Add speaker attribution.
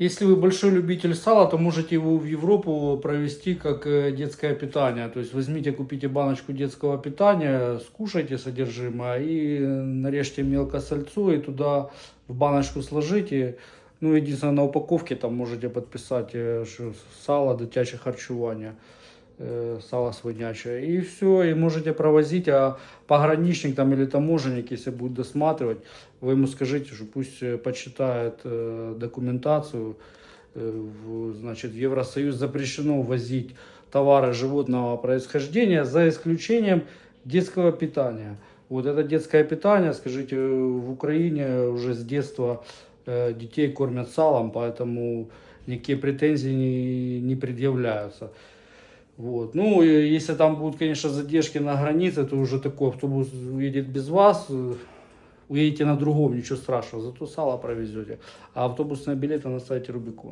Speaker 1: Если вы большой любитель сала, то можете его в Европу провести как э, детское питание. То есть возьмите, купите баночку детского питания, скушайте содержимое и нарежьте мелко сальцу и туда в баночку сложите. Ну, единственное, на упаковке там можете подписать, э, что сало дитяче харчування, э, сало свиняче. И все, и можете провозить, а пограничник там или таможенник, если будет досматривать, вы ему скажите, что пусть э, почитает э, документацию, Э, значит, в Евросоюз запрещено возить товары животного происхождения за исключением детского питания. Вот это детское питание, скажите, в Украине уже с детства э, детей кормят салом, поэтому никакие претензии не предъявляются. Вот. Ну, если там будут, конечно, задержки на границе, то уже такой автобус уедет без вас, э, уедете на другом, ничего страшного, зато сало провезете. А автобусные билеты на сайте Рубикон.